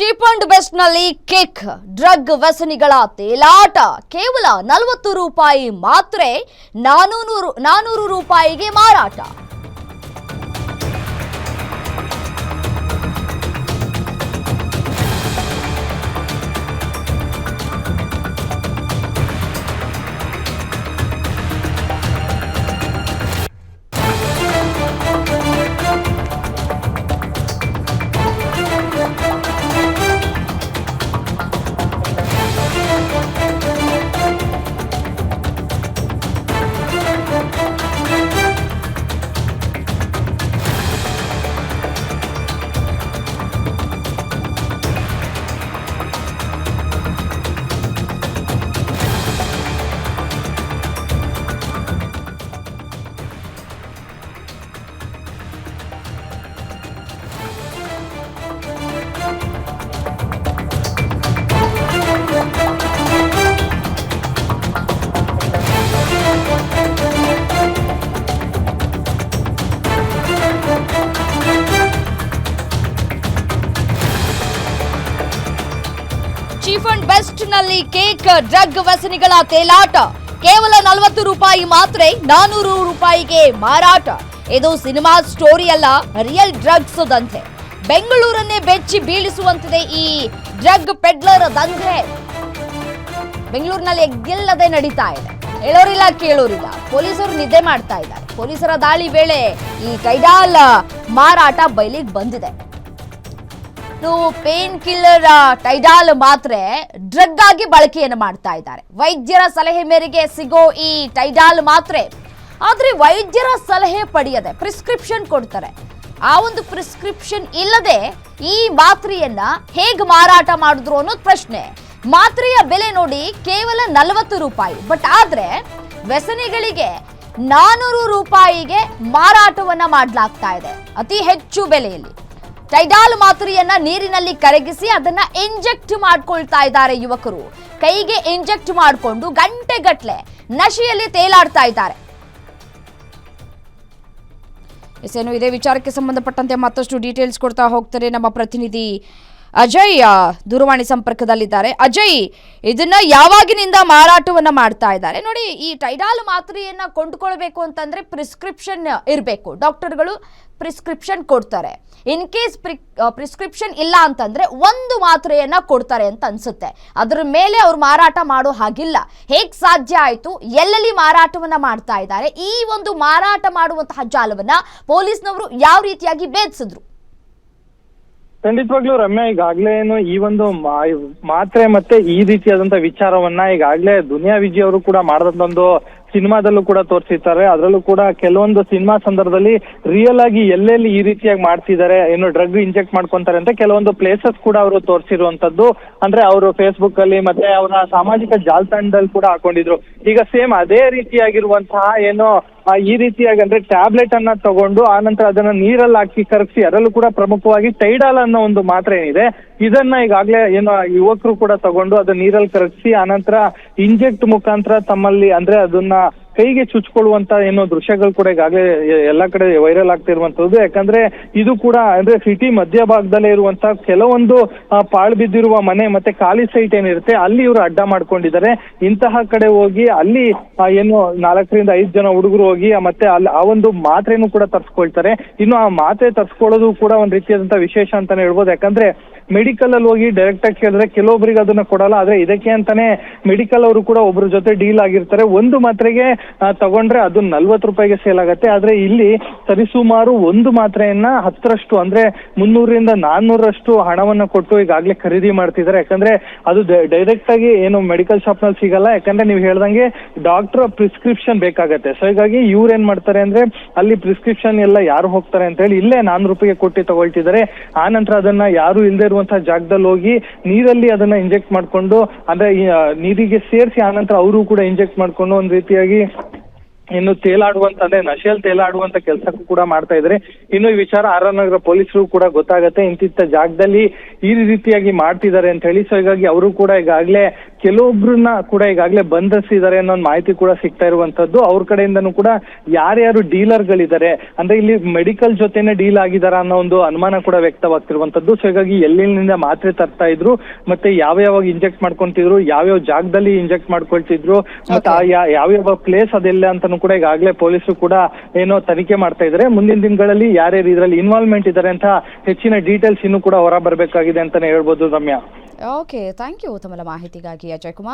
Cheap and ಬೆಸ್ಟ್ನಲ್ಲಿ kick, drug ವ್ಯಸನಿಗಳ ತೇಲಾಟ, ಕೇವಲ ನಲವತ್ತು ರೂಪಾಯಿ ಮಾತ್ರ ನಾನೂರು ನಾನೂರು ರೂಪಾಯಿಗೆ ಮಾರಾಟ. ಅಂಡ್ ಬೆಸ್ಟ್ನಲ್ಲಿ ಕೇಕ್, ಡ್ರಗ್ ವ್ಯಸನಿಗಳ ತೇಲಾಟ. ಕೇವಲ ನಲವತ್ತು ರೂಪಾಯಿ ಮಾತ್ರ, ನಾನೂರು ರೂಪಾಯಿಗೆ ಮಾರಾಟ. ಇದು ಸಿನಿಮಾ ಸ್ಟೋರಿ ಅಲ್ಲ, ರಿಯಲ್ ಡ್ರಗ್ಸ್ ದಂಧೆ ಬೆಂಗಳೂರನ್ನೇ ಬೆಚ್ಚಿ ಬೀಳಿಸುವಂತಿದೆ ಈ ಡ್ರಗ್ ಪೆಡ್ಲರ್ ದಂಧೆ. ಬೆಂಗಳೂರಿನಲ್ಲಿ ಎಗ್ಗೆಲ್ಲದೆ ನಡೀತಾ ಇದೆ. ಹೇಳೋರಿಲ್ಲ, ಕೇಳೋರಿಲ್ಲ. ಪೊಲೀಸರು ನಿದ್ದೆ ಮಾಡ್ತಾ ಇದ್ದಾರೆ. ಪೊಲೀಸರ ದಾಳಿ ವೇಳೆ ಈ ಕೈಡಾಲ್ ಮಾರಾಟ ಬಯಲಿಗೆ ಬಂದಿದೆ. ಪೇನ್ ಕಿಲ್ಲರ್ ಟೈಡಾಲ್ ಮಾತ್ರೆ ಡ್ರಗ್ ಆಗಿ ಬಳಕೆಯನ್ನು ಮಾಡ್ತಾ ಇದ್ದಾರೆ. ವೈದ್ಯರ ಸಲಹೆ ಮೇರೆಗೆ ಸಿಗೋ ಈ ಟೈಡಾಲ್ ಮಾತ್ರೆ, ಆದ್ರೆ ವೈದ್ಯರ ಸಲಹೆ ಪಡೆಯದೆ ಪ್ರಿಸ್ಕ್ರಿಪ್ಷನ್ ಕೊಡ್ತಾರೆ. ಆ ಒಂದು ಪ್ರಿಸ್ಕ್ರಿಪ್ಷನ್ ಇಲ್ಲದೆ ಈ ಮಾತ್ರೆಯನ್ನ ಹೇಗೆ ಮಾರಾಟ ಮಾಡಿದ್ರು ಅನ್ನೋದು ಪ್ರಶ್ನೆ. ಮಾತ್ರೆಯ ಬೆಲೆ ನೋಡಿ ಕೇವಲ ನಲವತ್ತು ರೂಪಾಯಿ. ಬಟ್ ಆದ್ರೆ ವ್ಯಸನಿಗಳಿಗೆ ನಾನೂರು ರೂಪಾಯಿಗೆ ಮಾರಾಟವನ್ನ ಮಾಡಲಾಗ್ತಾ ಇದೆ. ಅತಿ ಹೆಚ್ಚು ಬೆಲೆಯಲ್ಲಿ. ಟೈಡಾಲ್ ಮಾತ್ರೆಯನ್ನ ನೀರಿನಲ್ಲಿ ಕರಗಿಸಿ ಅದನ್ನ ಇಂಜೆಕ್ಟ್ ಮಾಡ್ಕೊಳ್ತಾ ಇದ್ದಾರೆ ಯುವಕರು. ಕೈಗೆ ಇಂಜೆಕ್ಟ್ ಮಾಡಿಕೊಂಡು ಗಂಟೆಗಟ್ಲೆ ನಶೆಯಲ್ಲಿ ತೇಲಾಡ್ತಾ ಇದ್ದಾರೆ. ಎಸ್, ಏನು, ಇದೇ ವಿಚಾರಕ್ಕೆ ಸಂಬಂಧಪಟ್ಟಂತೆ ಮತ್ತಷ್ಟು ಡೀಟೇಲ್ಸ್ ಕೊಡ್ತಾ ಹೋಗ್ತಾರೆ ನಮ್ಮ ಪ್ರತಿನಿಧಿ. ಅಜಯ್ ದೂರವಾಣಿ ಸಂಪರ್ಕದಲ್ಲಿದ್ದಾರೆ. ಅಜಯ್, ಇದನ್ನ ಯಾವಾಗಿನಿಂದ ಮಾರಾಟವನ್ನ ಮಾಡ್ತಾ ಇದ್ದಾರೆ? ನೋಡಿ, ಈ ಟೈಡಾಲ್ ಮಾತ್ರೆಯನ್ನ ಕೊಂಡ್ಕೊಳ್ಬೇಕು ಅಂತಂದ್ರೆ ಪ್ರಿಸ್ಕ್ರಿಪ್ಷನ್ ಇರಬೇಕು. ಡಾಕ್ಟರ್ಗಳು ಪ್ರಿಸ್ಕ್ರಿಪ್ಷನ್ ಕೊಡ್ತಾರೆ. ಇನ್ ಕೇಸ್ ಪ್ರಿಸ್ಕ್ರಿಪ್ಷನ್ ಇಲ್ಲ ಅಂತಂದ್ರೆ ಒಂದು ಮಾತ್ರೆಯನ್ನ ಕೊಡ್ತಾರೆ ಅಂತ ಅನ್ಸುತ್ತೆ. ಅದ್ರ ಮೇಲೆ ಅವ್ರು ಮಾರಾಟ ಮಾಡೋ ಹಾಗಿಲ್ಲ. ಹೇಗ್ ಸಾಧ್ಯ ಆಯ್ತು? ಎಲ್ಲೆಲ್ಲಿ ಮಾರಾಟವನ್ನ ಮಾಡ್ತಾ ಇದ್ದಾರೆ? ಈ ಒಂದು ಮಾರಾಟ ಮಾಡುವಂತಹ ಜಾಲವನ್ನ ಪೊಲೀಸ್ನವರು ಯಾವ ರೀತಿಯಾಗಿ ಭೇದಿಸಿದ್ರು ಖಂಡಿತವಾಗ್ಲೂ ರಮ್ಯಾ, ಈಗಾಗ್ಲೇ ಏನು ಈ ಒಂದು ಮಾತ್ರೆ ಮತ್ತೆ ಈ ರೀತಿಯಾದಂತ ವಿಚಾರವನ್ನ ಈಗಾಗ್ಲೇ ದುನಿಯಾ ವಿಜಿ ಅವರು ಕೂಡ ಮಾಡದಂತ ಒಂದು ಸಿನಿಮಾದಲ್ಲೂ ಕೂಡ ತೋರಿಸಿರ್ತಾರೆ. ಅದರಲ್ಲೂ ಕೂಡ ಕೆಲವೊಂದು ಸಿನಿಮಾ ಸಂದರ್ಭದಲ್ಲಿ ರಿಯಲ್ ಆಗಿ ಎಲ್ಲೆಲ್ಲಿ ಈ ರೀತಿಯಾಗಿ ಮಾಡ್ತಿದ್ದಾರೆ, ಏನು ಡ್ರಗ್ ಇಂಜೆಕ್ಟ್ ಮಾಡ್ಕೊಂತಾರೆ ಅಂತ ಕೆಲವೊಂದು ಪ್ಲೇಸಸ್ ಕೂಡ ಅವರು ತೋರಿಸಿರುವಂತದ್ದು ಅಂದ್ರೆ ಅವರು ಫೇಸ್ಬುಕ್ ಅಲ್ಲಿ ಮತ್ತೆ ಅವರ ಸಾಮಾಜಿಕ ಜಾಲತಾಣದಲ್ಲಿ ಕೂಡ ಹಾಕೊಂಡಿದ್ರು. ಈಗ ಸೇಮ್ ಅದೇ ರೀತಿಯಾಗಿರುವಂತಹ ಏನು ಈ ರೀತಿಯಾಗಿ ಅಂದ್ರೆ ಟ್ಯಾಬ್ಲೆಟ್ ಅನ್ನ ತಗೊಂಡು ಆನಂತರ ಅದನ್ನ ನೀರಲ್ಲಿ ಹಾಕಿ ಕರಗಿಸಿ ಅದರಲ್ಲೂ ಕೂಡ ಪ್ರಮುಖವಾಗಿ ಟೈಡಾಲ್ ಅನ್ನೋ ಒಂದು ಮಾತ್ರೆ ಏನಿದೆ. ಇದನ್ನ ಈಗಾಗ್ಲೇ ಏನು ಯುವಕರು ಕೂಡ ತಗೊಂಡು ಅದನ್ನ ನೀರಲ್ಲಿ ಕರಗಿಸಿ ಆನಂತರ ಇಂಜೆಕ್ಟ್ ಮುಖಾಂತರ ತಮ್ಮಲ್ಲಿ ಅಂದ್ರೆ ಅದನ್ನ ಕೈಗೆ ಚುಚ್ಕೊಳ್ಳುವಂತ ಏನೋ ದೃಶ್ಯಗಳು ಕೂಡ ಈಗಾಗಲೇ ಎಲ್ಲಾ ಕಡೆ ವೈರಲ್ ಆಗ್ತಿರುವಂತದ್ದು. ಯಾಕಂದ್ರೆ ಇದು ಕೂಡ ಅಂದ್ರೆ ಸಿಟಿ ಮಧ್ಯಭಾಗದಲ್ಲೇ ಇರುವಂತ ಕೆಲವೊಂದು ಪಾಳು ಬಿದ್ದಿರುವ ಮನೆ ಮತ್ತೆ ಖಾಲಿ ಸೈಟ್ ಏನಿರುತ್ತೆ ಅಲ್ಲಿ ಇವರು ಅಡ್ಡ ಮಾಡ್ಕೊಂಡಿದ್ದಾರೆ. ಇಂತಹ ಕಡೆ ಹೋಗಿ ಅಲ್ಲಿ ಏನು ನಾಲ್ಕರಿಂದ ಐದು ಜನ ಹುಡುಗರು ಹೋಗಿ ಮತ್ತೆ ಅಲ್ಲಿ ಆ ಒಂದು ಮಾತ್ರೆನೂ ಕೂಡ ತರ್ಸ್ಕೊಳ್ತಾರೆ. ಇನ್ನು ಆ ಮಾತ್ರೆ ತರ್ಸ್ಕೊಳ್ಳೋದು ಕೂಡ ಒಂದ್ ರೀತಿಯಾದಂತ ವಿಶೇಷ ಅಂತಾನೆ ಹೇಳ್ಬೋದು. ಯಾಕಂದ್ರೆ ಮೆಡಿಕಲ್ ಅಲ್ಲಿ ಹೋಗಿ ಡೈರೆಕ್ಟ್ ಆಗಿ ಕೇಳಿದ್ರೆ ಕೆಲವೊಬ್ಬರಿಗೆ ಅದನ್ನ ಕೊಡಲ್ಲ. ಆದ್ರೆ ಇದಕ್ಕೆ ಅಂತಾನೆ ಮೆಡಿಕಲ್ ಅವರು ಕೂಡ ಒಬ್ಬರ ಜೊತೆ ಡೀಲ್ ಆಗಿರ್ತಾರೆ. ಒಂದು ಮಾತ್ರೆಗೆ ತಗೊಂಡ್ರೆ ಅದು ನಲ್ವತ್ತು ರೂಪಾಯಿಗೆ ಸೇಲ್ ಆಗತ್ತೆ. ಆದ್ರೆ ಇಲ್ಲಿ ಸರಿಸುಮಾರು ಒಂದು ಮಾತ್ರೆಯನ್ನ ಹತ್ತರಷ್ಟು ಅಂದ್ರೆ ಮುನ್ನೂರರಿಂದ ನಾನ್ನೂರಷ್ಟು ಹಣವನ್ನ ಕೊಟ್ಟು ಈಗಾಗಲೇ ಖರೀದಿ ಮಾಡ್ತಿದ್ದಾರೆ. ಯಾಕಂದ್ರೆ ಅದು ಡೈರೆಕ್ಟ್ ಆಗಿ ಏನು ಮೆಡಿಕಲ್ ಶಾಪ್ನಲ್ಲಿ ಸಿಗಲ್ಲ. ಯಾಕಂದ್ರೆ ನೀವು ಹೇಳ್ದಂಗೆ ಡಾಕ್ಟರ್ ಪ್ರಿಸ್ಕ್ರಿಪ್ಷನ್ ಬೇಕಾಗತ್ತೆ. ಸೊ ಹೀಗಾಗಿ ಇವ್ರು ಏನ್ ಮಾಡ್ತಾರೆ ಅಂದ್ರೆ ಅಲ್ಲಿ ಪ್ರಿಸ್ಕ್ರಿಪ್ಷನ್ ಎಲ್ಲ ಯಾರು ಹೋಗ್ತಾರೆ ಅಂತ ಹೇಳಿ ಇಲ್ಲೇ ನಾನ್ನೂರು ರೂಪಾಯಿಗೆ ಕೊಟ್ಟು ತಗೊಳ್ತಿದ್ದಾರೆ. ಆ ನಂತರ ಅದನ್ನ ಯಾರು ಇಲ್ಲದೆ ಇರುವಂತಹ ಜಾಗದಲ್ಲಿ ಹೋಗಿ ನೀರಲ್ಲಿ ಅದನ್ನ ಇಂಜೆಕ್ಟ್ ಮಾಡ್ಕೊಂಡು, ಅಂದ್ರೆ ನೀರಿಗೆ ಸೇರಿಸಿ ಆನಂತರ ಅವರು ಕೂಡ ಇಂಜೆಕ್ಟ್ ಮಾಡ್ಕೊಂಡು ಒಂದ್ ರೀತಿಯಾಗಿ ಇನ್ನು ತೇಲಾಡುವಂತ ಅಂದ್ರೆ ನಶೆಯಲ್ಲಿ ತೇಲಾಡುವಂತ ಕೆಲಸಕ್ಕೂ ಕೂಡ ಮಾಡ್ತಾ ಇದ್ರೆ, ಇನ್ನು ಈ ವಿಚಾರ ಆರ್ ಆರ್ ನಗರ ಪೊಲೀಸರು ಕೂಡ ಗೊತ್ತಾಗತ್ತೆ. ಇಂತಿಂತ ಜಾಗದಲ್ಲಿ ಈ ರೀತಿಯಾಗಿ ಮಾಡ್ತಿದ್ದಾರೆ ಅಂತ ಹೇಳಿ ಸೊ ಹೀಗಾಗಿ ಅವರು ಕೂಡ ಈಗಾಗಲೇ ಕೆಲವೊಬ್ರನ್ನ ಕೂಡ ಈಗಾಗಲೇ ಬಂಧಿಸಿದ್ದಾರೆ ಅನ್ನೋ ಮಾಹಿತಿ ಕೂಡ ಸಿಗ್ತಾ ಇರುವಂತದ್ದು ಅವ್ರ ಕಡೆಯಿಂದನೂ ಕೂಡ ಯಾರ್ಯಾರು ಡೀಲರ್ಗಳಿದ್ದಾರೆ, ಅಂದ್ರೆ ಇಲ್ಲಿ ಮೆಡಿಕಲ್ ಜೊತೆನೆ ಡೀಲ್ ಆಗಿದಾರ ಅನ್ನೋ ಒಂದು ಅನುಮಾನ ಕೂಡ ವ್ಯಕ್ತವಾಗ್ತಿರುವಂತದ್ದು ಸೊ ಹೀಗಾಗಿ ಎಲ್ಲಿಂದ ಮಾತ್ರೆ ತರ್ತಾ ಇದ್ರು, ಮತ್ತೆ ಯಾವ ಯಾವಾಗ ಇಂಜೆಕ್ಟ್ ಮಾಡ್ಕೊಂತಿದ್ರು ಯಾವ್ಯಾವ ಜಾಗದಲ್ಲಿ ಇಂಜೆಕ್ಟ್ ಮಾಡ್ಕೊಳ್ತಿದ್ರು, ಮತ್ತೆ ಯಾವ ಯಾವ್ಯಾವ ಪ್ಲೇಸ್ ಅದೆಲ್ಲ ಅಂತಾನು ಕೂಡ ಈಗಾಗಲೇ ಪೊಲೀಸರು ಕೂಡ ಏನೋ ತನಿಖೆ ಮಾಡ್ತಾ ಇದ್ದಾರೆ ಮುಂದಿನ ದಿನಗಳಲ್ಲಿ ಯಾರ್ಯಾರು ಇದರಲ್ಲಿ ಇನ್ವಾಲ್ವ್ಮೆಂಟ್ ಇದ್ದಾರೆ ಅಂತ ಹೆಚ್ಚಿನ ಡೀಟೇಲ್ಸ್ ಇನ್ನು ಕೂಡ ಹೊರ ಬರಬೇಕಾಗಿದೆ ಅಂತಾನೆ ಹೇಳ್ಬೋದು ರಮ್ಯಾ. ಓಕೆ ಥ್ಯಾಂಕ್ ಯು ತಮ್ಮ ಮಾಹಿತಿಗಾಗಿ ಅಜಯ್ ಕುಮಾರ್